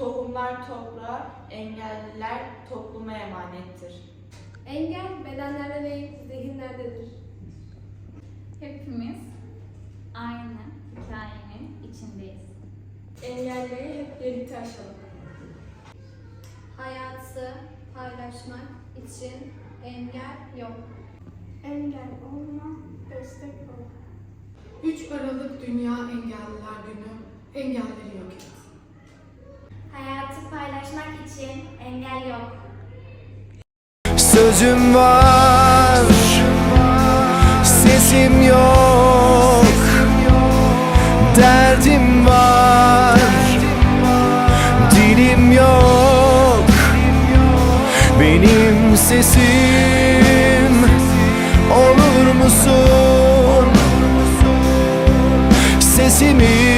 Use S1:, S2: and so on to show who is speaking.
S1: Tohumlar toprağa, engelliler topluma emanettir.
S2: Engel bedenlerde değil, zihinlerdedir.
S3: Hepimiz aynı hikayenin içindeyiz.
S2: Engelleri hep birlikte aşalım.
S4: Hayatı paylaşmak için engel yok.
S2: Engel olma, destek ol.
S5: 3 Aralık Dünya Engelliler Günü engelleri yok et.
S6: Paylaşmak için engel yok.
S7: Sözüm var Sesim yok. Derdim var Dilim yok. Benim sesim Olur musun? Sesimi